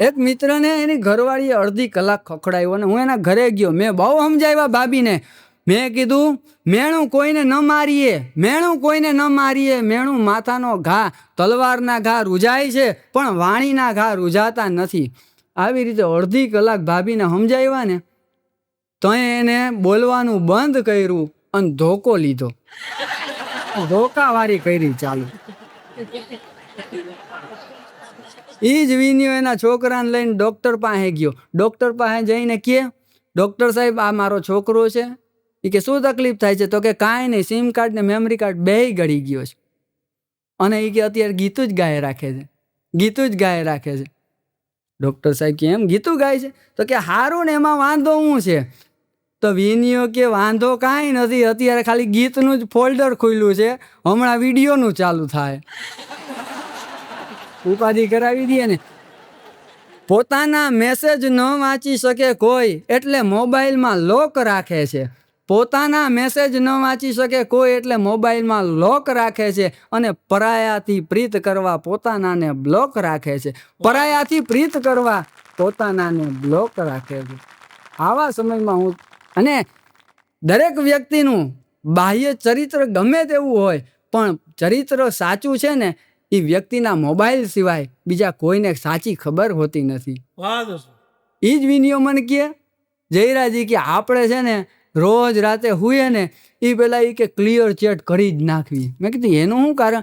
એક મિત્રને એની ઘરવાળીએ અડધી કલાક ખખડાવ્યો અને હું એના ઘરે ગયો. મેં બહુ સમજાવ્યા ભાભીને. મેં કીધું, મેણું કોઈને ન મારીએ, મેણું કોઈને ન મારીએ. મેણું માથાનો ઘા, તલવારના ઘા રૂજાય છે, પણ વાણીના ઘા રૂજાતા નથી. આવી રીતે અડધી કલાક ભાભીને સમજાવ્યા ને, તો એને બોલવાનું બંધ કર્યું અને ધોકો લીધો. ધોકાવારી કરી ચાલુ. એ જ વિનિયો એના છોકરાને લઈને ડૉક્ટર પાસે ગયો. ડૉક્ટર પાસે જઈને કહે ડૉક્ટર સાહેબ, આ મારો છોકરો છે. એ કે, શું તકલીફ થાય છે? તો કે, કાંઈ નહીં સિમ કાર્ડ ને મેમરી કાર્ડ બેય ગળી ગયો છે. અને એ કે, અત્યારે ગીતું જ ગાય રાખે છે. ગીતું જ ગાય રાખે છે. ડૉક્ટર સાહેબ કે, એમ ગીતું ગાય છે? તો કે, હારું ને, એમાં વાંધો શું છે? તો વિનિયો કે, વાંધો કાંઈ નથી, અત્યારે ખાલી ગીતનું જ ફોલ્ડર ખુલ્યું છે. હમણાં વિડીયોનું ચાલુ થાય. ઉપાધિ કરાવી દઈએ ને. પોતાના મેસેજ ન વાંચી શકે કોઈ, એટલે મોબાઈલમાં લોક રાખે છે. પોતાના મેસેજ ન વાંચી શકે કોઈ, એટલે મોબાઈલમાં લોક રાખે છે અને પરાયાથી પ્રીત કરવા પોતાનાને બ્લોક રાખે છે. પરાયાથી પ્રીત કરવા પોતાનાને બ્લોક રાખે છે. આવા સમયમાં હું, અને દરેક વ્યક્તિનું બાહ્ય ચરિત્ર ગમે તેવું હોય, પણ ચરિત્ર સાચું છે ને એ વ્યક્તિના મોબાઈલ સિવાય બીજા કોઈને સાચી ખબર હોતી નથી. એ જ વિનિયો મને કહે જયરાજી કે આપણે છે ને રોજ રાતે હુએ ને એ પેલા એ કે ક્લિયર ચેટ કરી જ નાખવી. મેં કીધું એનું શું કારણ?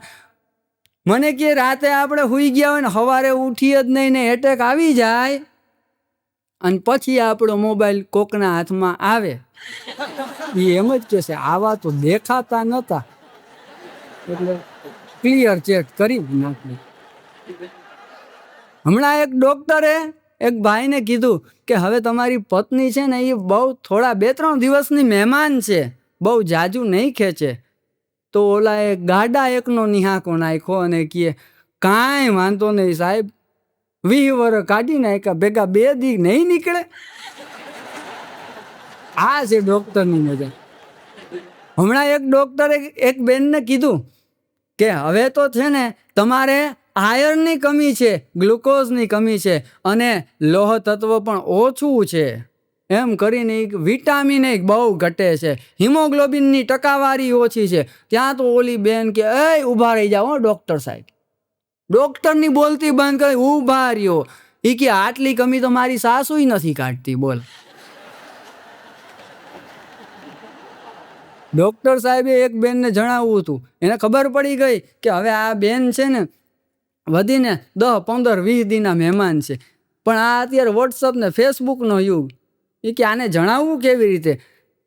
મને કે રાતે આપણે હુઈ ગયા હોય ને સવારે ઉઠીએ જ નહીં ને એટેક આવી જાય. અને પછી આપણો મોબાઈલ કોકના હાથમાં આવે. એ એમ જ કહેશે આવા તો દેખાતા નહોતા એટલે ક્લિયર ચેક કરી. જ નાખવી હમણાં એક ડોક્ટરે એક ભાઈને કીધું કે હવે તમારી પત્ની છે ને એ બહુ થોડા બે ત્રણ દિવસની મહેમાન છે, બહુ જાજુ નહીં ખેંચે. તો ઓલા એ ગાડા એકનો નિહાકો નાખ્યો અને કહે, કાંઈ વાંધો નહીં સાહેબ, વીહ વર કાઢી નાખ્યા, ભેગા બે દી નહીં નીકળે. આ છે ડોક્ટરની મજા હમણાં એક ડોક્ટરે એક બેનને કીધું કે હવે તો છે ને તમારે આયર્નની કમી છે ગ્લુકોઝની કમી છે અને લોહ તત્વ પણ ઓછું છે. એમ કરીને એક વિટામિન એક બહુ ઘટે છે. હિમોગ્લોબિનની ટકાવારી ઓછી છે. ત્યાં તો ઓલી બેન કે એ ઊભા રહી જાઓ ડૉક્ટર સાહેબ. ડૉક્ટરની બોલતી બંધ કરી, ઊભા રહ્યો. એ કે, આટલી કમી તો મારી સાસુય નથી કાઢતી, બોલ. ડૉક્ટર સાહેબે એક બેનને જણાવવું હતું. એને ખબર પડી ગઈ કે હવે આ બેન છે ને વધીને દસ પંદર, વીસ દીના મહેમાન છે. પણ આ અત્યારે વોટ્સઅપ ને ફેસબુકનો યુગ. એ કે આને જણાવવું કેવી રીતે?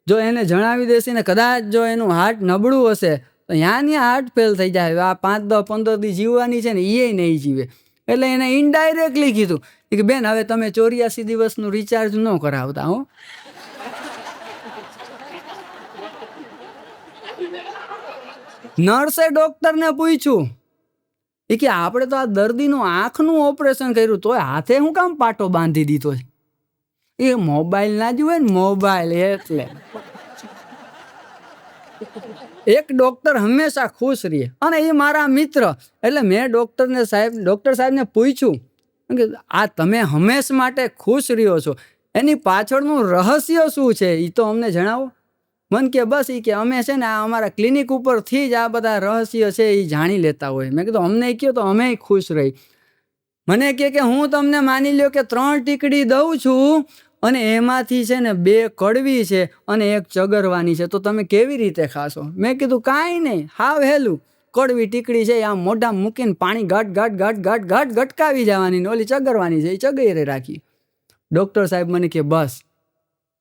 જો એને જણાવી દેશે ને કદાચ જો એનું હાર્ટ નબળું હશે, તો ત્યાં ત્યાં હાર્ટ ફેલ થઈ જાય? આ પાંચ દસ પંદર દી જીવવાની છે ને એ નહીં જીવે. એટલે એને ઇનડાયરેક્ટલી કીધું કે બેન, હવે તમે ચોર્યાસી દિવસનું રિચાર્જ ન કરાવતા હો. નર્સે ડૉક્ટરને પૂછ્યું. એ કે, આપણે તો આ દર્દીનું આંખનું ઓપરેશન કર્યું, તોય હાથે હું કામ પાટો બાંધી દીધો એ મોબાઈલ ના જુએ ને, મોબાઈલ એટલે. એક ડૉક્ટર હંમેશા ખુશ રહે. અને એ મારા મિત્ર, એટલે મેં ડૉક્ટરને સાહેબ, ડૉક્ટર સાહેબને પૂછ્યું. કે, આ તમે હંમેશ માટે ખુશ રહ્યો છો. એની પાછળનું રહસ્ય શું છે? એ તો અમને જણાવો. મન કે બસ એ કે અમે છે ને આ અમારા ક્લિનિક ઉપરથી જ આ બધા રહસ્ય છે એ જાણી લેતા હોય. મેં કીધું, અમને કહ્યું તો અમે ખુશ રહી. મને કહે કે હું તમને માની લ્યો કે ત્રણ ટીકડી દઉં છું અને એમાંથી છે ને બે કડવી છે અને એક ચગરવાની છે. તો તમે કેવી રીતે ખાશો? મેં કીધું, કાંઈ નહીં. હાવ હેલું. કડવી ટીકડી છે, આમ મોઢા મૂકીને પાણી ઘાટ ઘાટ ઘાટ ઘાટ ઘાટ ગટકાવી જવાની ને ઓલી ચગરવાની છે એ ચગીરે રાખી. ડૉક્ટર સાહેબ મને કે, બસ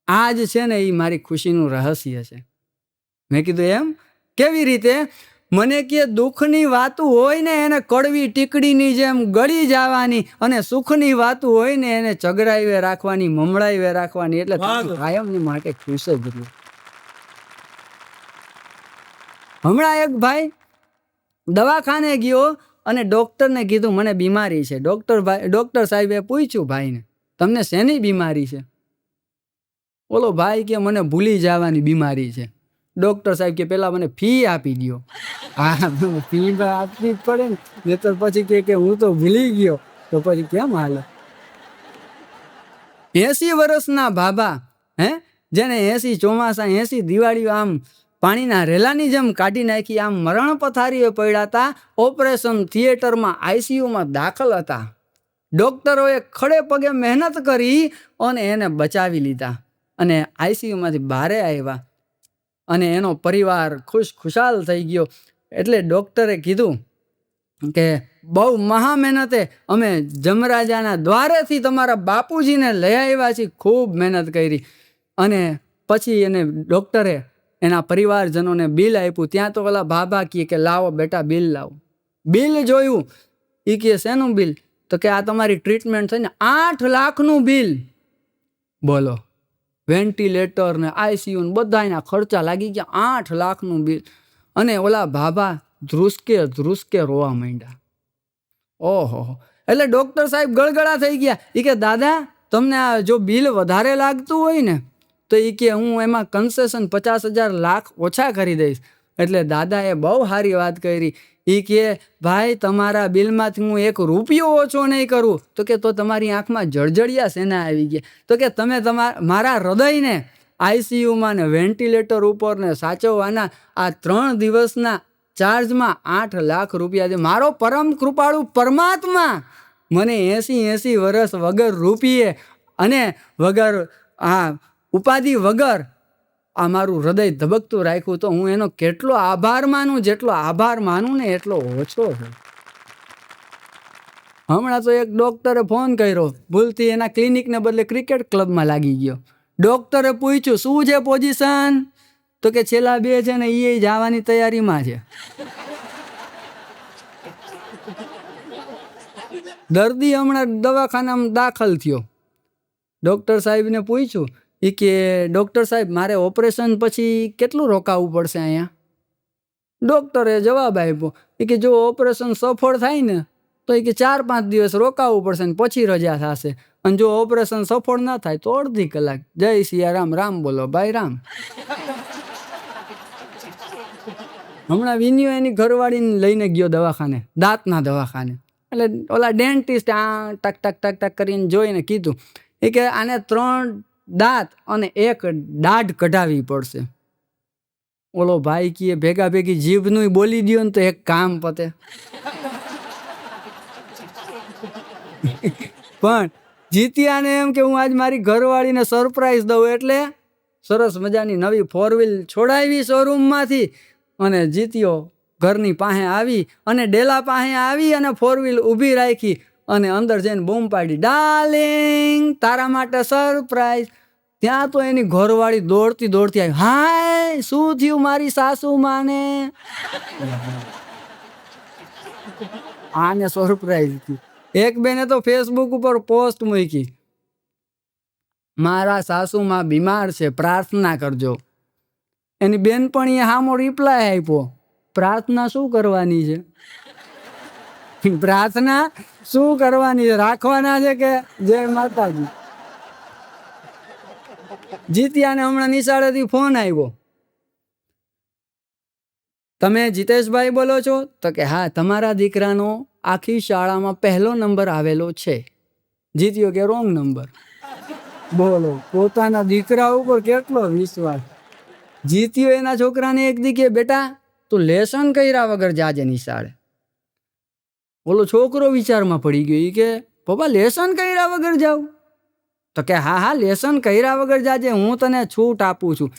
આ જ છે ને એ મારી ખુશીનું રહસ્ય છે. મેં કીધું એમ કેવી રીતે? મને કે દુઃખની વાતું હોય ને એને કડવી ટીકડીની જેમ ગળી જવાની અને સુખની વાતું હોય ને એને ચગરાવે રાખવાની મમડાવે રાખવાની. એટલે કાયમની માટે ખુશ જ રહ્યું. હમણાં એક ભાઈ દવાખાને ગયો અને ડૉક્ટરને કીધું મને બીમારી છે. ડૉક્ટર ભાઈ ડૉક્ટર સાહેબે પૂછ્યું ભાઈને તમને શેની બીમારી છે? ઓલો ભાઈ કે મને ભૂલી જવાની બીમારી છે. ડૉક્ટર સાહેબ કે પહેલાં મને ફી આપી દો હા ફી તો આપવી જ પડે ને. નહીંતર પછી કે કે, હું તો ભૂલી ગયો. તો પછી કેમ હાલે? એસી વર્ષના ભાભા હે? જેને એસી ચોમાસા, એસી દિવાળીઓ આમ પાણીના રેલાની જેમ કાઢી નાખી, આમ મરણ પથારીએ પડ્યા હતા, ઓપરેશન થિયેટરમાં આઈસીયુમાં દાખલ હતા. ડોક્ટરોએ ખડે પગે મહેનત કરી અને એને બચાવી લીધા. અને આઈસીયુમાંથી બહારે આવ્યા. અને એનો પરિવાર ખુશ ખુશાલ થઈ ગયો. એટલે ડૉક્ટરે કીધું કે બહુ મહા મહેનતે અમે જમરાજાના દ્વારેથી તમારા બાપુજીને લઈ આવ્યા છીએ. ખૂબ મહેનત કરી. અને પછી એને ડૉક્ટરે એના પરિવારજનોને બિલ આપ્યું. ત્યાં તો ઓલા બાબા કહે કે લાવો બેટા, બિલ લાવો. બિલ જોયું. એ કહે, શેનું બિલ? તો કે આ તમારી ટ્રીટમેન્ટ થઈને આઠ લાખનું બિલ. બોલો. વેન્ટિલેટર ને આઈસીયુ ને બધાના ખર્ચા લાગી ગયા, આઠ લાખનું બિલ. અને ઓલા ભાભા ધ્રુસકે ધ્રુસકે રોવા માંડ્યા. ઓહો, એટલે ડૉક્ટર સાહેબ ગળગળા થઈ ગયા. એ કે, દાદા, તમને આ જો બિલ વધારે લાગતું હોય ને, તો એ કે હું એમાં કન્સેશન પચાસ હજાર લાખ ઓછા કરી દઈશ. એટલે દાદાએ બહુ સારી વાત કરી. એ કે, ભાઈ, તમારા બિલમાંથી હું એક રૂપિયો ઓછો નહીં કરું. તો કે, તો તમારી આંખમાં જળજળિયા સેના આવી ગયા. તો કે, તમે તમારા, મારા હૃદયને આઈસીયુમાં ને વેન્ટિલેટર ઉપર ને સાચવવાના આ ત્રણ દિવસના ચાર્જમાં આઠ લાખ રૂપિયા છે મારો પરમ કૃપાળુ પરમાત્મા મને એંસી એંસી વર્ષ વગર રૂપિયે અને વગર, આ, ઉપાધિ વગર આ મારું હૃદય ધબકતું રાખ્યું તો હું એનો કેટલો આભાર માનું, જેટલો આભાર માનું ને એટલો ઓછો હમણાં તો એક ડોક્ટરે ફોન કર્યો. ભૂલથી એના ક્લિનિકને બદલે ક્રિકેટ ક્લબમાં લાગી ગયો. ડોક્ટરે પૂછ્યું, શું છે પોઝિશન? તો કે, છેલ્લા બે છે ને એ જવાની તૈયારીમાં છે. દર્દી હમણાં દવાખાનામાં દાખલ થયો. ડૉક્ટર સાહેબને પૂછ્યું એ કે, ડૉક્ટર સાહેબ, મારે ઓપરેશન પછી કેટલું રોકાવવું પડશે અહીંયા? ડૉક્ટરે જવાબ આપ્યો. એ કે, જો ઓપરેશન સફળ થાય ને, તો એ કે ચાર પાંચ દિવસ રોકાવવું પડશે ને પછી રજા થશે. અને જો ઓપરેશન સફળ ના થાય તો અડધી કલાક. જય સિયારામ રામ બોલો, ભાઈ, રામ. હમણાં વિન્યુ એની ઘરવાળીને લઈને ગયો દવાખાને, દાંતના દવાખાને. એટલે ઓલા ડેન્ટિસ્ટ આ ટક ટક ટક ટક કરીને જોઈને કીધું. એ કે, આને ત્રણ દાંત અને એક દાઢ કઢાવી પડશે. ઓલો ભાઈ કીએ, ભેગા ભેગી જીભનું બોલી દો ને તો એક કામ પતે. પણ જીત્યાને એમ કે, હું આજ મારી ઘરવાળીને સરપ્રાઈઝ દઉં એટલે સરસ મજાની નવી ફોર વ્હીલ છોડાવી શોરૂમમાંથી અને જીત્યો ઘરની પાસે આવી અને ડેલા પાસે આવી અને ફોર વ્હીલ ઊભી રાખી. અને અંદર જઈને બૂમ પાડી ડાર્લિંગ તારા માટે સરપ્રાઈઝ ત્યાં તો એની ઘરવાળી દોડતી દોડતી આવી હાય શું થયું મારી સાસુ માને? આને સરપ્રાઈઝ થયું. એક બેને તો ફેસબુક ઉપર પોસ્ટ મૂકી, મારા સાસુમાં બીમાર છે, પ્રાર્થના કરજો. એની બેનપણીએ હામો રિપ્લાય આપ્યો, પ્રાર્થના શું કરવાની છે? પ્રાર્થના શું કરવાની રાખવાના છે કે જય માતાજી? જીત્યાને હમણાં નિશાળેથી ફોન આવ્યો. તમે જીતેશભાઈ બોલો છો? તો કે હા, તમારા દીકરાનો આખી શાળામાં પહેલો નંબર આવેલો છે. જીત્યો કે રોંગ નંબર? બોલો, પોતાના દીકરા ઉપર કેટલો વિશ્વાસ? જીત્યો એના છોકરાને એક દીકે બેટા, તું લેસન કર્યા વગર જાજે નિશાળે. ઓલો છોકરો વિચારમાં પડી ગયો. કે, પપ્પા, લેસન કર્યા વગર જાવ તો કે, હા હા, લેસન કર્યા વગર જાજે, હું તને છૂટ આપું છું.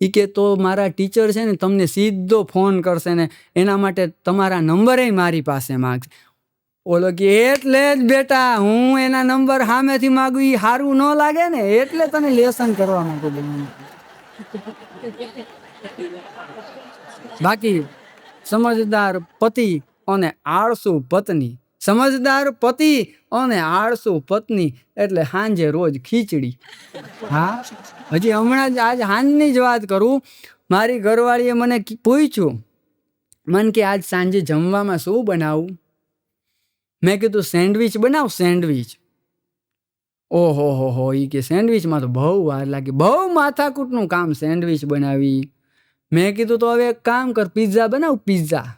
ઈ કે, તો મારા ટીચર છે ને, તમને સીધો ફોન કરશે ને, એના માટે તમારા નંબરે મારી પાસે માગશે. ઓલો કે, એટલે જ બેટા, હું એના નંબર સામેથી માગું એ સારું ન લાગે ને, એટલે તને લેસન કરવા માંગુ બાકી, સમજદાર પતિ અને આળસુ પત્ની. સમજદાર પતિ અને આળસુ પત્ની એટલે સાંજે રોજ ખીચડી. હા? હજી હમણાં જ આજ સાંજની જ વાત કરું. મારી ઘરવાળીએ મને પૂછ્યું મન કે આજ સાંજે જમવામાં શું બનાવું? મેં કીધું, સેન્ડવિચ બનાવ, સેન્ડવિચ. ઓહો હો હો એ કે સેન્ડવિચમાં તો બહુ વાર લાગી. બહુ માથાકૂટનું કામ સેન્ડવિચ બનાવી. મેં કીધું, તો હવે એક કામ કર, પિઝા બનાવ, પિઝા.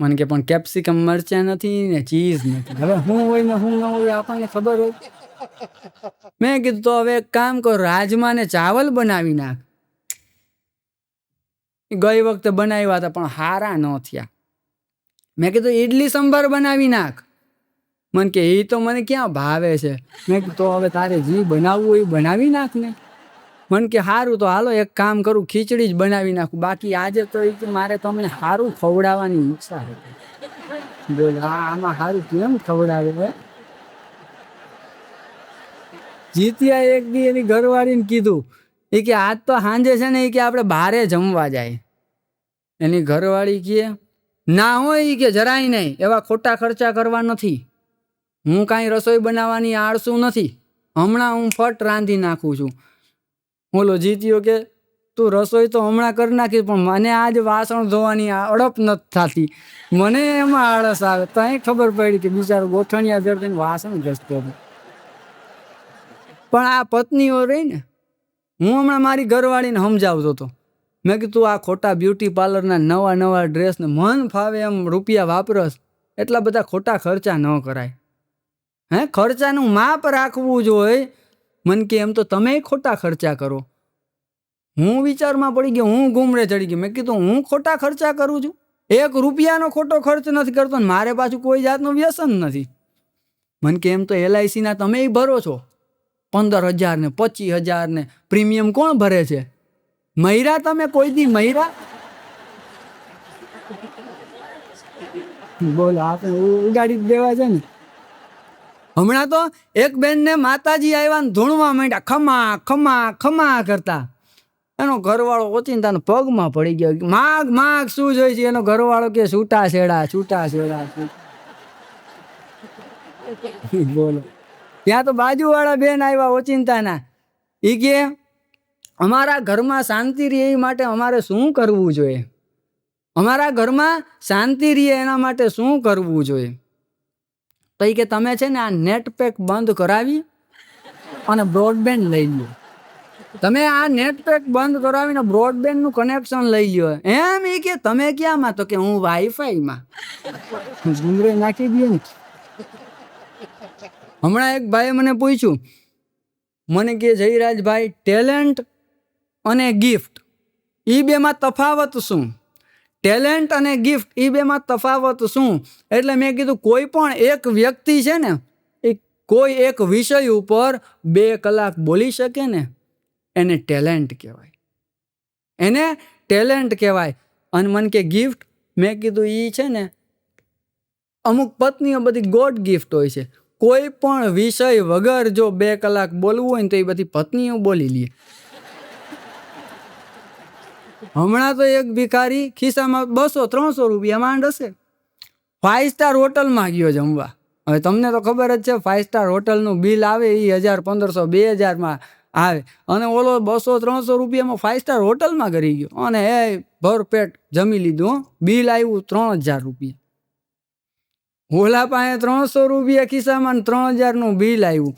મને કે, પણ કેપ્સિકમ મરચાં નથી ને ચીઝ નથી. હવે હું હોય ને હું ન હોય, આપણને ખબર હોય. મેં કીધું, તો હવે એક કામ કર રાજમા ને ચાવલ બનાવી નાખ. ગઈ વખતે બનાવ્યા હતા, પણ હારા ન થયા. મેં કીધું, ઈડલી સંભાર બનાવી નાખ. મને કે એ તો મને ક્યાં ભાવે છે? મેં તો હવે તારે જે બનાવવું હોય બનાવી નાખ ને. મને કે સારું તો હાલો એક કામ કરું, ખીચડી જ બનાવી નાખું. બાકી આજે તો એ કે મારે તમને સારું ખવડાવવાની ઈચ્છા હતી. બોલ, હા, આમાં સારું કેમ ખવડાવે, હે? જીત્યા એક દી એની ઘરવાળીને કીધું એ કે આજ તો સાંજે છે ને એ કે આપણે બહારે જમવા જાય. એની ઘરવાળી કહે, ના હોય એ કે જરાય નહીં, એવા ખોટા ખર્ચા કરવા નથી. હું કાંઈ રસોઈ બનાવવાની આળસું નથી. હમણાં હું ફટ રાંધી નાખું છું. ઓલો જીત્યો કે, તું રસોઈ તો હમણાં કરી નાખી, પણ મને આજ વાસણ ધોવાની અડપ નથી થતી. મને એમાં આળસ આવે. તો અહીં ખબર પડી કે બિચારો ગોઠણિયા જડતીને વાસણ ઘસતો પણ આ પત્નીઓ રહી ને, હું હમણાં મારી ઘરવાળીને સમજાવતો હતો. મેં કીધું, આ ખોટા બ્યુટી પાર્લરના નવા નવા ડ્રેસને મન ફાવે એમ રૂપિયા વાપરસ, એટલા બધા ખોટા ખર્ચા ન કરાય. હે, ખર્ચાનું માપ રાખવું જોઈએ મન કે એમ તો તમે ખોટા ખર્ચા કરો. હું વિચારમાં પડી ગયો, હું ગુમરે ચડી ગયો. મેં કીધું, હું ખોટા ખર્ચા કરું છું? એક રૂપિયાનો ખોટો ખર્ચ નથી કરતો ને મારે પાછું કોઈ જાતનું વ્યસન નથી. મન કે એમ તો એલઆઈસીના તમે ભરો છો. પંદર હજાર ને પચીસ હજાર ને પ્રીમિયમ કોણ ભરે છે? મહિરા તમે કોઈ દી, મહિરા? બોલ, આપણે ઉગાડી દેવા છે ને. હમણાં તો એક બેનને માતાજી આવ્યા ને ધૂણવા માંડ્યા. ખમા ખમા ખમા કરતા. એનો ઘરવાળો ઓચિંતાનો પગમાં પડી ગયો. માગ માગ, શું જોઈ છે? એનો ઘરવાળો કે છૂટા છેડા છૂટા છેડા બોલો. ત્યાં તો બાજુવાળા બેન આવ્યા ઓચિંતાના એ કે, અમારા ઘરમાં શાંતિ રહે એ માટે અમારે શું કરવું જોઈએ? અમારા ઘરમાં શાંતિ રહે એના માટે શું કરવું જોઈએ? તો એ કે તમે છે ને આ નેટ પેક બંધ કરાવી અને બ્રોડબેન્ડ લઈ લો તમે આ નેટ પેક બંધ કરાવીને બ્રોડબેન્ડનું કનેક્શન લઈ લ્યો. એમ એ કે તમે ક્યાંમાં? તો કે હું વાઈફાઈમાં ડુંગરે નાખી દઈએ ને. હમણાં એક ભાઈએ મને પૂછ્યું. મને કે જયરાજભાઈ ટેલેન્ટ અને ગિફ્ટ એ બેમાં તફાવત શું? ટેલેન્ટ અને ગિફ્ટ એ બેમાં તફાવત શું? એટલે મેં કીધું કોઈ પણ એક વ્યક્તિ છે ને, એ કોઈ એક વિષય ઉપર બે કલાક બોલી શકે ને, એને ટેલેન્ટ કહેવાય. એને ટેલેન્ટ કહેવાય. અને મને કે ગિફ્ટ મેં કીધું એ છે ને, અમુક પત્નીઓ બધી ગોડ ગિફ્ટ હોય છે. કોઈ પણ વિષય વગર જો બે કલાક બોલવું હોય ને તો એ બધી પત્નીઓ બોલી લે. હમણાં તો એક ભિખારી ખિસ્સામાં બસો, ત્રણસો રૂપિયા માંડ હશે. ફાઇવ સ્ટાર હોટલમાં ગયો જમવા. હવે તમને તો ખબર જ છે ફાઇવ સ્ટાર હોટલનું બિલ આવે એ હજાર પંદરસો, બે હજારમાં આવે. અને ઓલો બસો, ત્રણસો રૂપિયામાં ફાઇવ સ્ટાર હોટલમાં કરી ગયો. અને એ ભરપેટ જમી લીધું. બિલ આવ્યું ત્રણ હજાર રૂપિયા. ઓલા પાસે ત્રણસો રૂપિયા ખિસ્સામાં ત્રણ હજારનું બિલ આવ્યું.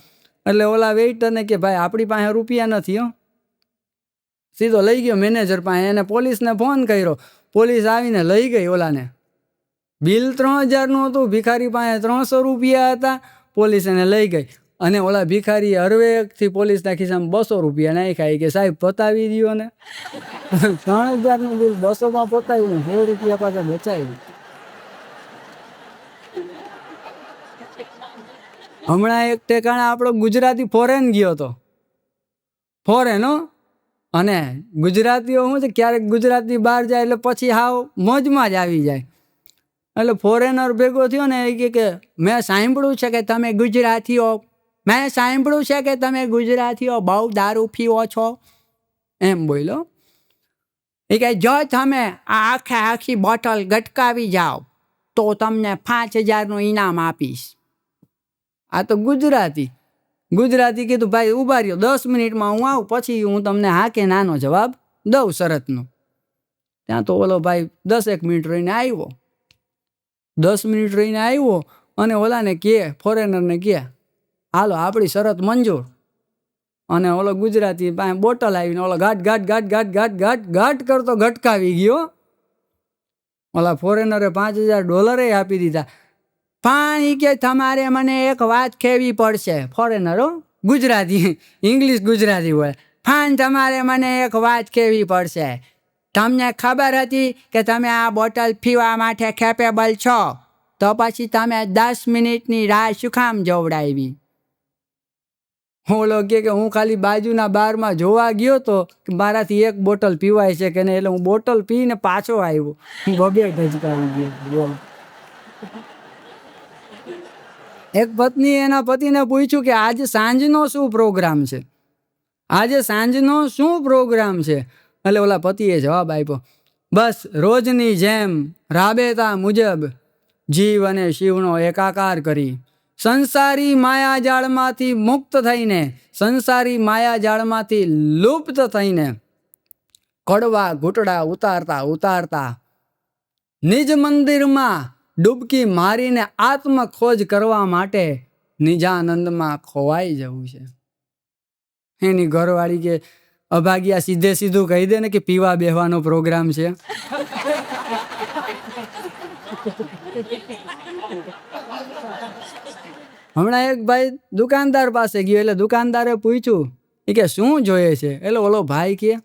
એટલે ઓલા વેઇટરને કે, ભાઈ, આપણી પાસે રૂપિયા નથી, હો. સીધો લઈ ગયો મેનેજર પાસે એને પોલીસને ફોન કર્યો. પોલીસ આવીને લઈ ગઈ ઓલાને. બિલ ત્રણ હજારનું હતું, ભિખારી પાસે ત્રણસો રૂપિયા હતા, પોલીસ એને લઈ ગઈ. અને ઓલા ભિખારી હરવેકથી પોલીસના ખિસ્સામાં બસો રૂપિયા નાખ્યા. કે સાહેબ, પતાવી દો ને. ત્રણ હજારનું બિલ બસોમાં પતાવ્યું બે રૂપિયા પાછા બચાવ્યું. હમણાં એક ટેકાણા આપણો ગુજરાતી ફોરેન ગયો હતો ફોરેન હો. અને ગુજરાતીઓ શું છે, ક્યારેક ગુજરાતી બહાર જાય એટલે પછી હાવ મોજમાં જ આવી જાય. એટલે ફોરેનર ભેગો થયો ને એ કહે કે, મેં સાંભળ્યું છે કે તમે ગુજરાતીઓ મેં સાંભળ્યું છે કે તમે ગુજરાતીઓ બહુ દારૂ પીવો છો. એમ બોલો એ કે જો તમે આ આખે આખી બોટલ ગટકાવી જાઓ, તો તમને પાંચ હજારનું ઇનામ આપીશ. આ તો ગુજરાતી. ગુજરાતી કીધું, ભાઈ ઊભા રહ્યો, દસ મિનિટમાં હું આવું, પછી હું તમને હા કે નાનો જવાબ દઉં શરતનો ત્યાં તો ઓલો ભાઈ દસેક મિનિટ રહીને આવ્યો. દસ મિનિટ રહીને આવ્યો અને ઓલાને કહે ફોરેનરને કહે હાલો, આપણી શરત મંજૂર. અને ઓલો ગુજરાતી પાસે બોટલ આવીને ઓલો ઘાટ ઘાટ ઘાટ ઘાટ ઘાટ ઘાટ ઘાટ કરતો ઘટકાવી ગયો. ઓલા ફોરેનરે પાંચ હજાર ડોલરે આપી દીધા. પણ કે તમારે મને એક વાત કહેવી પડશે. ફોરેનર હો, ગુજરાતી ઇંગ્લિશ ગુજરાતી બોલે ફાન તમારે મને એક વાત કહેવી પડશે. તમને ખબર હતી કે તમે આ બોટલ પીવા માટે કેપેબલ છો? તો પછી તમે દસ મિનિટની રાહ શું કામ જોવડાવી? ઓલો કે કે હું ખાલી બાજુના બારમાં જોવા ગયો તો કે મારાથી એક બોટલ પીવાય છે કે નહીં? એટલે હું બોટલ પીને પાછો આવ્યો. બબે ઢચકાવી ગયો. એક પત્ની એના પતિને પૂછ્યું કે આજે સાંજનો શું પ્રોગ્રામ છે? આજે સાંજનો શું પ્રોગ્રામ છે? એટલે ઓલા પતિએ જવાબ આપ્યો, બસ રોજની જેમ રાબેતા મુજબ જીવ અને શિવનો એકાકાર કરી સંસારી માયાજાળમાંથી મુક્ત થઈને, સંસારી માયાજાળમાંથી લુપ્ત થઈને કડવા ઘૂંટડા ઉતારતા ઉતારતા નિજ મંદિરમાં ડૂબકી મારીને આત્મખોજ કરવા માટે નિજાનંદમાં ખોવાઈ જવું છે. એની ઘરવાળી કે અભાગ્યા સીધે સીધું કહી દે ને કે પીવા બેહવાનો પ્રોગ્રામ છે. હમણાં એક ભાઈ દુકાનદાર પાસે ગયો એટલે દુકાનદારે પૂછ્યું એ કે શું જોઈએ છે? એટલે ઓલો ભાઈ કે,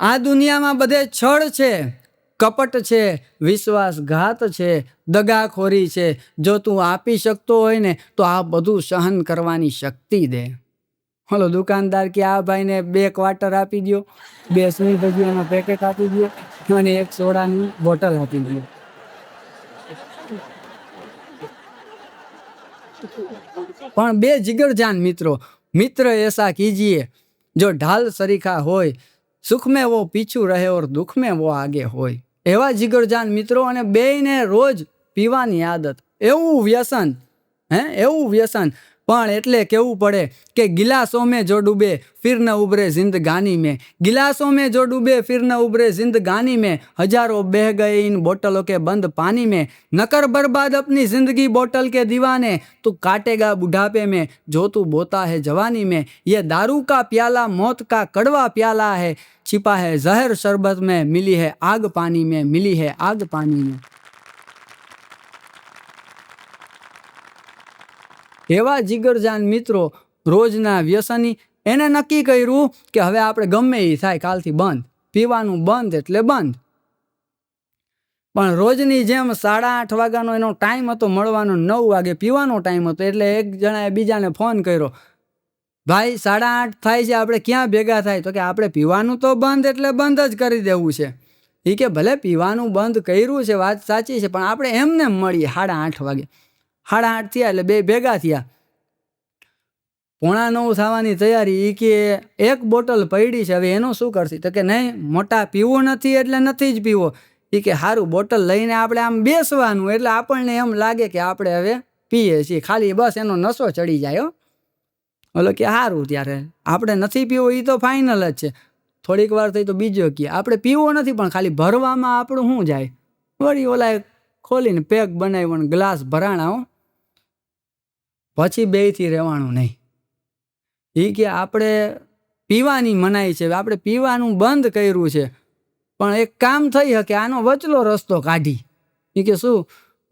આ દુનિયામાં બધે છળ છે. કપટ છે, વિશ્વાસઘાત છે, દગાખોરી છે. જો તું આપી શકતો હોય ને, તો આ બધું સહન કરવાની શક્તિ દે. હલો, દુકાનદાર કે આ ભાઈને બે ક્વાર્ટર આપી દો બે સુઈ ભજીયાનો પેકેટ આપી દો અને એક સોડાની બોટલ આપી દો પણ બે જીગરજાન મિત્રો, મિત્ર એસા કીજીએ, જો ઢાલ સરીખા હોય સુખ મેં વો પીછું રહે ઓર દુઃખ મેં વો આગે હોય. એવા જીગરજાન મિત્રો અને બેયને રોજ પીવાની આદત. એવું વ્યસન હે? એવું વ્યસન. પણ એટલે કેવું પડે કે गिलासों में जो डूबे फिर न उभरे जिंदगानी में गिलासों में जो डूबे फिर न उभरे जिंदगानी में हजारों बह गए इन बोतलों के बंद पानी में नकर बर्बाद अपनी जिंदगी बोतल के दीवाने तू काटेगा बुढ़ापे में जो तू बोता है जवानी में ये दारू का प्याला मौत का कड़वा प्याला है छिपा है जहर शरबत में मिली है आग पानी में मिली है आग पानी में એવા જીગરજાન મિત્રો રોજના વ્યસની એને નક્કી કર્યું કે હવે આપણે ગમે એ થાય, કાલથી બંધ. પીવાનું બંધ એટલે બંધ. પણ રોજની જેમ સાડા આઠ વાગ્યાનો એનો ટાઈમ હતો, મળવાનો નવ વાગે પીવાનો ટાઈમ હતો, એટલે એક જણાએ બીજાને ફોન કર્યો. ભાઈ, સાડા આઠ થાય છે, આપણે ક્યાં ભેગા થાય? તો કે, આપણે પીવાનું તો બંધ એટલે બંધ જ કરી દેવું છે. એ કે, ભલે પીવાનું બંધ કર્યું છે, વાત સાચી છે, પણ આપણે એમને મળીએ સાડા આઠ વાગે. સાડા આઠ થયા એટલે બે ભેગા થયા. પોણા નવ થવાની તૈયારી એ કે એક બોટલ પડી છે, હવે એનું શું કરશે? તો કે નહીં, મોટા પીવું નથી એટલે નથી જ પીવો. એ કે સારું બોટલ લઈને આપણે આમ બેસવાનું, એટલે આપણને એમ લાગે કે આપણે હવે પીએ છીએ. ખાલી બસ એનો નશો ચડી જાય ઓલો કે સારું ત્યારે, આપણે નથી પીવો એ તો ફાઇનલ જ છે. થોડીક વાર થઈ તો બીજો કહે આપણે પીવો નથી, પણ ખાલી ભરવામાં આપણું શું જાય? વળી ઓલા ખોલીને પેક બનાવ્યો ગ્લાસ ભરાણા હો. પછી બેયથી રહેવાનું નહીં. એ કે આપણે પીવાની મનાઈ છે, આપણે પીવાનું બંધ કર્યું છે, પણ એક કામ થઈ શકે, આનો વચલો રસ્તો કાઢી. એ કે શું?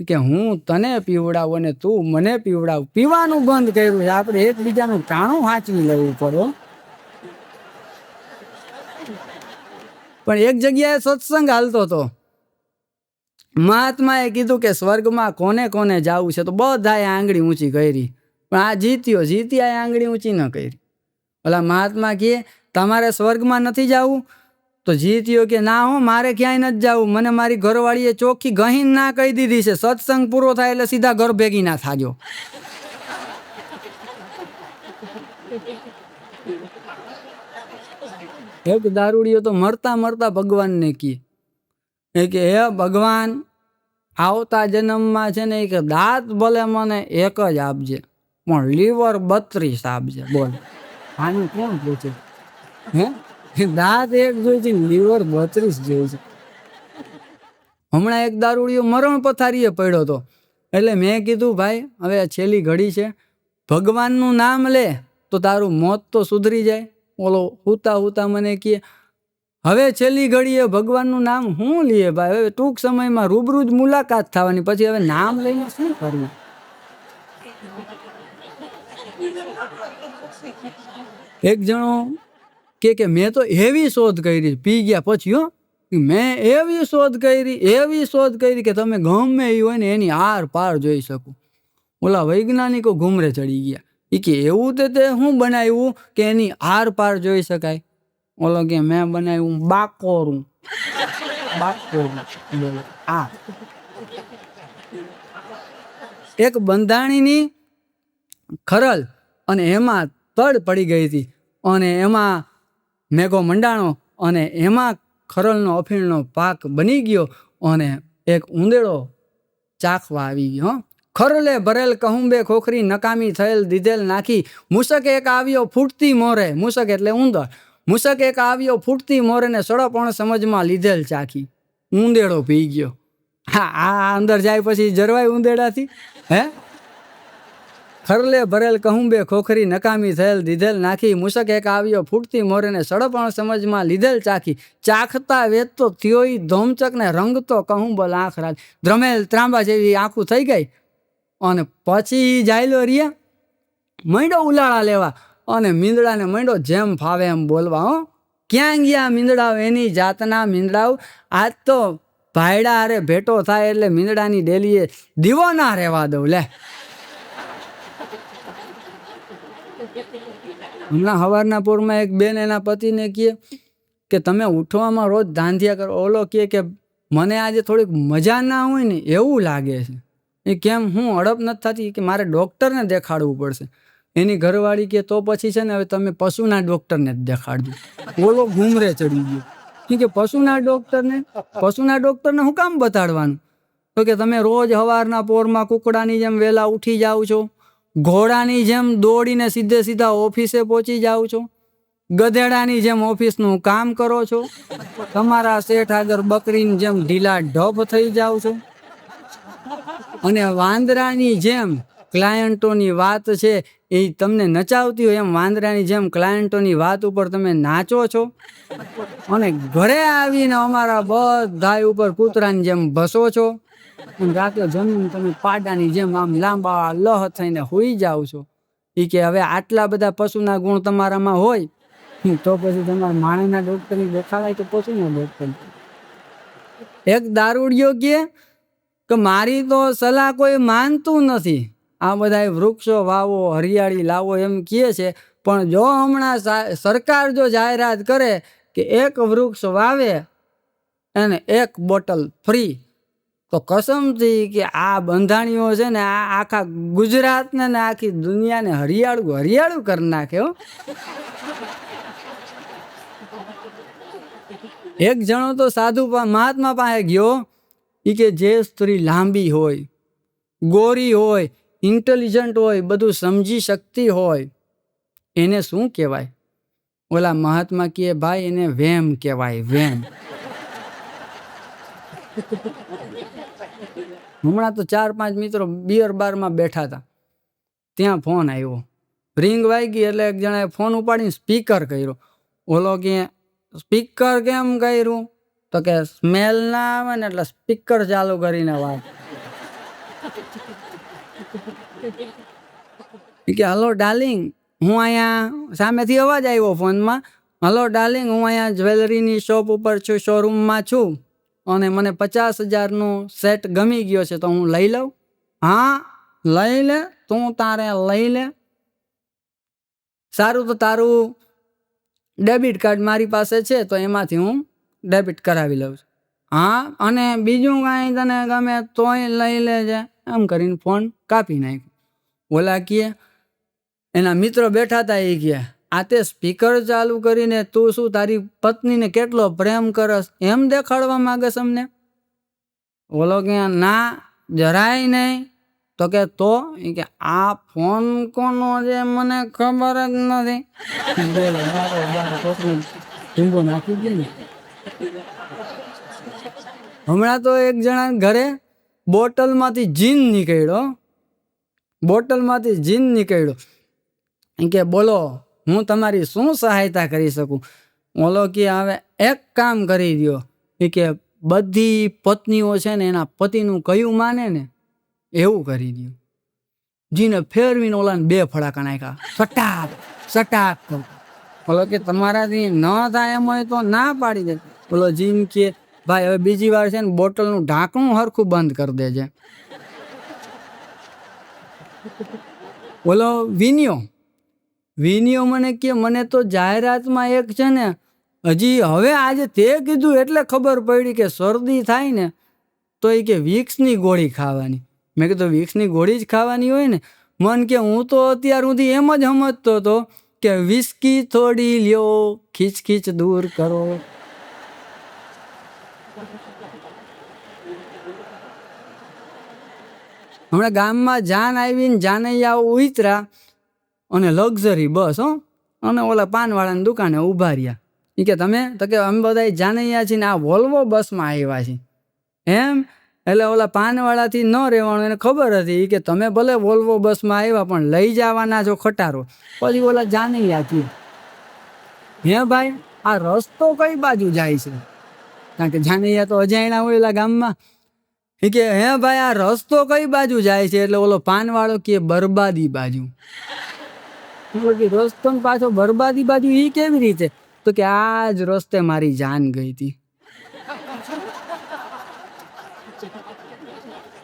કે હું તને પીવડાવું અને તું મને પીવડાવ. પીવાનું બંધ કર્યું છે, આપણે એકબીજાનું ટાણું વાંચવી લેવું પડે પણ એક જગ્યાએ સત્સંગ હાલતો હતો. મહાત્માએ કીધું કે સ્વર્ગમાં કોને કોને જવું છે, તો બધાએ આંગળી ઊંચી કરી. પણ આ જીત્યો જીત્યાએ આંગળી ઊંચી ન કરી. ઓલા મહાત્મા કહે, તમારે સ્વર્ગમાં નથી જવું? તો જીત્યો કે ના હો, મારે ક્યાંય નથી જવું? મને મારી ઘરવાળીએ ચોખ્ખી ગહીન ના કહી દીધી છે. સત્સંગ પૂરો થાય એટલે સીધા ઘર ભેગી ના થાજો. એક દારૂડિયો તો મરતા મરતા ભગવાનને કહે. એ કે, હે ભગવાન, આવતા જન્મમાં છે ને એ કે દાંત ભલે મને, એક જ આપજે. પણ લીવર બત્રીસ આપજે, બોલ. આનું કેમ પૂછે? હે? દાંત એક જોઈ છે લીવર બત્રીસ જોઈ છે. હમણાં એક દારૂડિયો મરણ પથારીએ પડ્યો હતો એટલે મેં કીધું, ભાઈ, હવે આ છેલ્લી ઘડી છે. ભગવાનનું નામ લે, તો તારું મોત તો સુધરી જાય. ઓલો હુતા હુતા મને કહે, હવે છેલ્લી ઘડીએ ભગવાનનું નામ હું લઈએ ભાઈ? હવે ટૂંક સમયમાં રૂબરૂ જ મુલાકાત થવાની. પછી હવે નામ લઈને શું કરવું? એક જણો કે કે, મેં તો એવી શોધ કરી, પી ગયા પછી હો. મેં એવી શોધ કરી, એવી શોધ કરી કે તમે ગમે એ હોય ને એની આર પાર જોઈ શકો. ઓલા વૈજ્ઞાનિકો ઘૂમરે ચડી ગયા. એ કે, એવું તે તે શું બનાવ્યું કે એની આર પાર જોઈ શકાય? ઓલો કે, મેં બનાવ્યું બાકોરું. બાકોરું. આ એક બંધાણીની ખરલ અને એમાં તડ પડી ગઈ હતી અને એમાં મેઘો મંડાણો અને એમાં ખરલનો અફીણનો પાક બની ગયો અને એક ઉંદેડો ચાખવા આવી ગયો. ખરલે ભરેલ કહુંબે ખોખરી નકામી થયેલ દીધેલ નાખી, મૂસક એક આવ્યો ફૂટતી મોરે, મૂસક એટલે ઉંદર, મૂસક એક આવ્યો ફૂટતી મોરે ને સડપણ સમજમાં લીધેલ ચાખી, ઉંદેડો પી ગયો હા, આ અંદર જાય પછી જરવાય ઉંદેડાથી, હે ખરલે ભરેલ કહુંબે ખોખરી નકામી થયેલ દીધેલ નાખી મુસક એક આવ્યો ફૂટતી મોરેને સડપણ સમજમાં લીધેલ ચાખી. ચાખતા વેચતો થયોઈ થયોય ધોમચક રંગતો કહુંબો આંખ રાખ ધ્રમેલ ત્રાંબા જેવી આંખું થઈ ગઈ. અને પછી જાયલો રિયા. મંડો ઉલાળા લેવા અને મીંદડાને મંડો જેમ ફાવે એમ બોલવા, હો. ક્યાં ગયા મીંદડાઓ એની જાતના મીંદડાઓ? આજ તો ભાયડા અરે ભેટો થાય એટલે મીંદડાની ડેલીએ દીવો ના રહેવા દઉં, લે. હમણાં સવારના પોરમાં એક બેન એના પતિને કહે કે તમે ઉઠવામાં રોજ ધાંધિયા કરો. ઓલો કહે કે મને આજે થોડીક મજા ના હોય ને એવું લાગે છે. એ કેમ હું અડપ નથી થતી કે મારે ડૉક્ટરને દેખાડવું પડશે. એની ઘરવાળી કે તો પછી છે ને હવે તમે પશુના ડૉક્ટરને જ દેખાડજો. ઓલો ઘૂમરે ચડી ગયો. કે પશુના ડૉક્ટરને પશુના ડૉક્ટરને હું કામ બતાડવાનું? તો કે તમે રોજ સવારના પોરમાં કુકડાની જેમ વહેલા ઉઠી જાઓ છો. ઘોડાની જેમ દોડીને સીધે સીધા ઓફિસે પહોંચી જાઓ છો. ગધેડાની જેમ ઓફિસનું કામ કરો છો. તમારા શેઠ આગળ બકરીની જેમ ઢીલા ઢપ થઈ જાઓ છો. અને વાંદરાની જેમ ક્લાયન્ટોની વાત છે એ તમને નચાવતી હોય એમ વાંદરાની જેમ ક્લાયન્ટોની વાત ઉપર તમે નાચો છો. અને ઘરે આવીને અમારા બધા ઉપર કૂતરાની જેમ ભસો છો. રાતે જમીન તમે પાડાની જેમ આમ લાંબા લહ થઈને હોઈ જાઓ છો. એ કે હવે આટલા બધા પશુના ગુણ તમારામાં હોય તો પછી તમારા માણસના ડોક્ટરની દેખાડાય કે પશુના ડોક્ટર એક દારૂડિયો કે કે મારી તો સલાહ કોઈ માનતું નથી. આ બધા વૃક્ષો વાવો, હરિયાળી લાવો એમ કહે છે. પણ જો હમણાં સરકાર જો જાહેરાત કરે કે એક વૃક્ષ વાવે અને એક બોટલ ફ્રી તો કસમથી કે આ બંધાણીઓ છે ને, આ આખા ગુજરાતને ને આખી દુનિયાને હરિયાળું હરિયાળું કરી નાખે હો. એક જણો તો સાધુ મહાત્મા પાસે ગયો એ કે જે સ્ત્રી લાંબી હોય, ગોરી હોય ઇન્ટેલિજન્ટ હોય, બધું સમજી શકતી હોય, એને શું કહેવાય? ઓલા મહાત્મા કહે ભાઈ, એને વેમ કહેવાય, વેમ. હમણાં તો ચાર પાંચ મિત્રો બિયર બારમાં બેઠા હતા. ત્યાં ફોન આવ્યો. રિંગ વાગી એટલે એક જણાએ ફોન ઉપાડીને સ્પીકર કર્યો. ઓલો કે સ્પીકર કેમ કર્યું? તો કે સ્મેલ ના આવે ને એટલે સ્પીકર ચાલુ કરીને વાત. કે હલો ડાર્લિંગ હું અહીંયા સામેથી અવાજ આવ્યો ફોનમાં હલો ડાર્લિંગ હું અહીંયા જ્વેલરીની શોપ ઉપર છું શોરૂમમાં છું. અને મને પચાસ હજારનો સેટ ગમી ગયો છે તો હું લઈ લઉં? હા, લઈ લે, તું તારે લઈ લે. સારું તો તારું ડેબિટ કાર્ડ મારી પાસે છે તો એમાંથી હું ડેબિટ કરાવી લઉં છું. હા, અને બીજું કાંઈ તને ગમે તોય લઈ લેજે. એમ કરીને ફોન કાપી નાખ્યો. ઓલા કહે એના મિત્રો બેઠા હતા એ કહે આ તે સ્પીકર ચાલુ કરીને તું શું તારી પત્નીને કેટલો પ્રેમ કરસ એમ દેખાડવા માંગસ અમને? બોલો કે, ના, જરાય નહીં. તો કે તો? કે, આ ફોન કોનો છે મને ખબર જ નથી. હમણાં તો એક જણા ઘરે બોટલમાંથી જીન નીકળ્યો. બોટલમાંથી જીન નીકળ્યો. કે, બોલો હું તમારી શું સહાયતા કરી શકું? ઓલો કે હવે એક કામ કરી દ્યો. એ કે, બધી પત્નીઓ છે ને એના પતિનું કયું માને ને, એવું કરી દ્યો. જીને ફેરવીને ઓલાને બે ફડાકા નાખ્યા. સટાક સટાક બોલો કે, તમારાથી ન થાય એમ હોય તો ના પાડી દે. બોલો જીમ કે, ભાઈ, હવે બીજી વાર છે ને બોટલનું ઢાંકણું હરખું બંધ કરી દેજે. બોલો વિનિયો વિનિયો મને કે, મને તો જાહેરાતમાં એક છે ને, હજી હવે આજે તે કીધું એટલે ખબર પડી કે શરદી થાય ને, તો એ કે વિક્સની ગોળી ખાવાની. મેં કીધું, વિક્સની ગોળી જ ખાવાની હોય ને? મન કે, હું તો અત્યાર સુધી એમ જ સમજતો હતો કે વિસ્કી થોડી લ્યો ખીચ ખીચ દૂર કરો. હમણાં ગામમાં જાન આવીને જાનૈયા ઉતરા અને લક્ઝરી બસ, હો. અને ઓલા પાનવાળાની દુકાને ઊભા રહ્યા. એ કે, તમે? તો કે, અમે બધા જાનૈયા છીએ ને આ વોલ્વો બસમાં આવ્યા છીએ. એમ? એટલે ઓલા પાનવાળાથી ન રહેવાનું એને ખબર હતી. કે, તમે ભલે વોલ્વો બસમાં આવ્યા, પણ લઈ જવાના છો ખટારો. પછી ઓલા જાનૈયા છીએ હે ભાઈ, આ રસ્તો કઈ બાજુ જાય છે? કારણ કે જાનૈયા તો અજાણ્યા હોય એલા ગામમાં. એ કે, હે ભાઈ, આ રસ્તો કઈ બાજુ જાય છે? એટલે ઓલો પાનવાળો કે, બરબાદી બાજુ. રસ્તો પાછો બરબાદી બાજુ એ કેવી રીતે? તો કે આ જ રસ્તે મારી જાન ગઈ હતી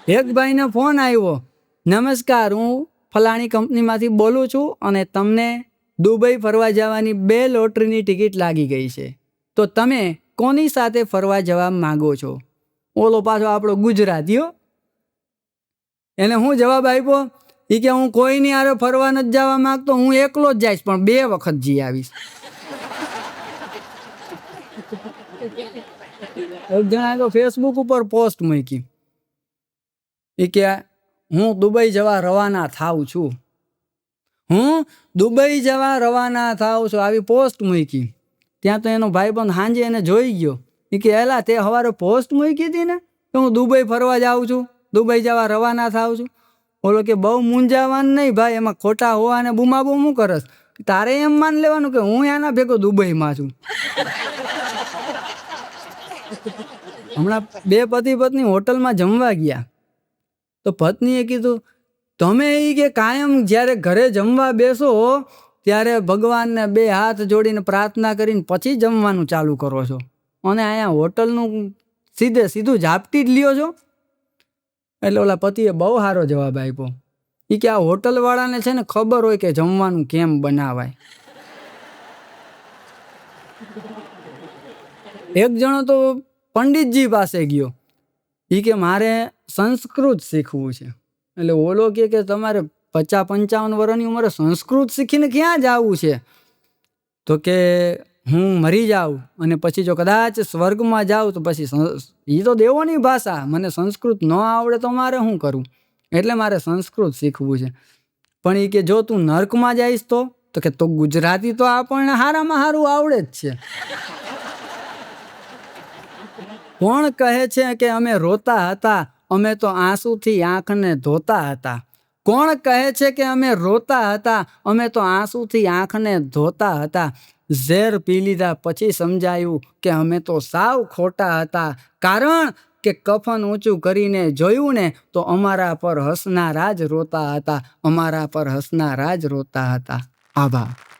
એક ભાઈને ફોન આવ્યો, નમસ્કાર, હું ફલાણી કંપનીમાંથી બોલું છું અને તમને દુબઈ ફરવા જવાની બે લોટરીની ટિકિટ લાગી ગઈ છે. તો તમે કોની સાથે ફરવા જવા માગો છો? ઓલો પાછો આપણો ગુજરાતીઓ એને હું જવાબ આપ્યો એ કે હું કોઈની આરે ફરવા નથી જવા માંગતો, હું એકલો જ જઈશ, પણ બે વખત જી આવીશ. જણાય તો ફેસબુક ઉપર પોસ્ટ મૂકી. એ કે, હું દુબઈ જવા રવાના થાઉં છું. હું દુબઈ જવા રવાના થાઉં છું. આવી પોસ્ટ મૂકી. ત્યાં તો એનો ભાઈબંધ સાંજે એને જોઈ ગયો. એ કે, એલા, તે સવારે પોસ્ટ મૂકી હતી ને? કે હું દુબઈ ફરવા જાઉં છું? દુબઈ જવા રવાના થાઉં છું? ઓલો કે, બહુ મૂંઝાવાનું નહીં ભાઈ, એમાં ખોટા હોવા ને બૂમા હું કરસ તારે એમ માન લેવાનું કે હું એના ભેગો દુબઈમાં છું. હમણાં બે પતિ પત્ની હોટલમાં જમવા ગયા. તો પત્નીએ કીધું, તમે એ કે કાયમ જ્યારે ઘરે જમવા બેસો, ત્યારે ભગવાનને બે હાથ જોડીને પ્રાર્થના કરીને પછી જમવાનું ચાલુ કરો છો. અને અહીંયા હોટલનું સીધે સીધું ઝાપટી જ લ્યો છો. એટલે ઓલા પતિએ બહુ સારો જવાબ આપ્યો. એ કે આ હોટલવાળાને છે ને ખબર હોય કે જમવાનું કેમ બનાવાય. એક જણો તો પંડિતજી પાસે ગયો. એ કે મારે સંસ્કૃત શીખવું છે. એટલે ઓલો કે કે તમારે પચાસ પંચાવન વર્ષની ઉંમરે સંસ્કૃત શીખીને ક્યાં જવું છે? તો કે હું મરી જાઉં અને પછી જો કદાચ સ્વર્ગમાં જાઉં તો પછી એ તો દેવોની ભાષા, મને સંસ્કૃત ન આવડે તો મારે શું કરવું એટલે મારે સંસ્કૃત શીખવું છે. પણ એ કે જો તું નર્કમાં જઈશ તો તો કે તો ગુજરાતી તો આપણને સારામાં સારું આવડે જ છે. કોણ કહે છે કે અમે રોતા હતા, અમે તો આંસુથી આંખને ધોતા હતા? કોણ કહે છે કે અમે રોતા હતા, અમે તો આંસુથી આંખને ધોતા હતા? ઝેર પી લીધા. પછી સમજાયું કે અમે તો સાવ ખોટા હતા. કારણ કે કફન ઊંચું કરીને જોયું ને તો અમારા પર હસનારા જ રોતા હતા. અમારા પર હસનારા જ રોતા હતા. આભાર.